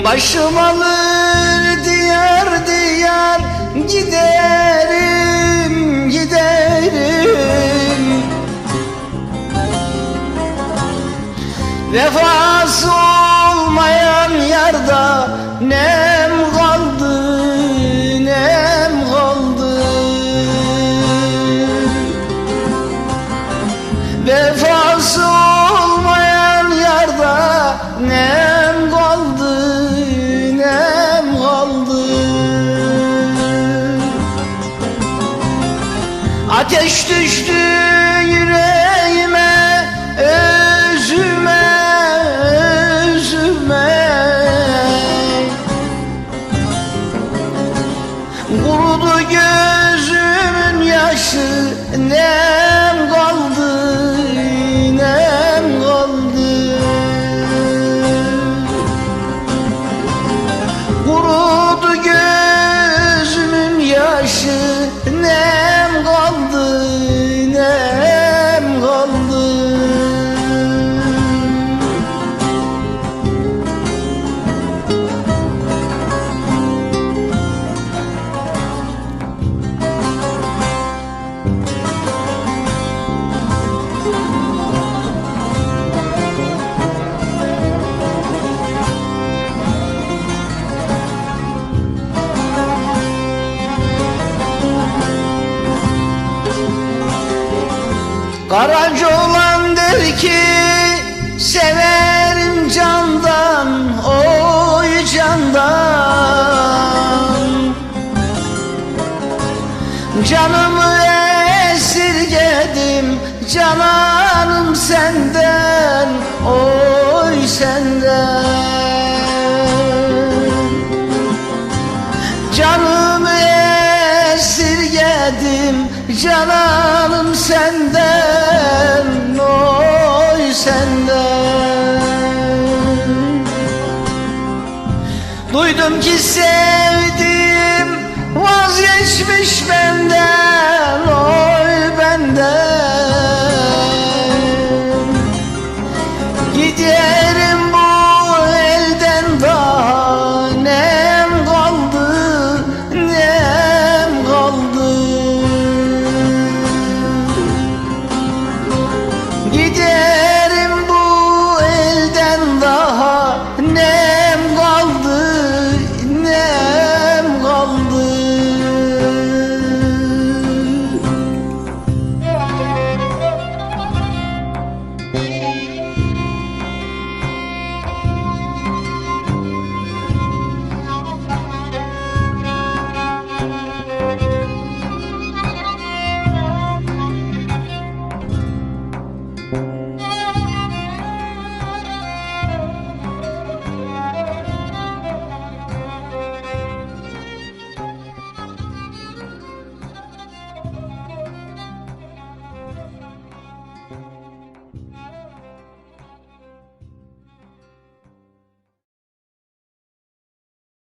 Başım alır diyar diyar giderim giderim. Vefası olmayan yarda nem kaldı nem kaldı. Vefası Ateş düştü yüreğime özüme özüme Kurudu gözümün yaşı nem kaldı Karaca olan der ki severim candan oy candan. Canımı esirgedim cananım senden oy senden. Canımı esirgedim cananım senden oy senden. Duydum ki sevdim vazgeçmiş benden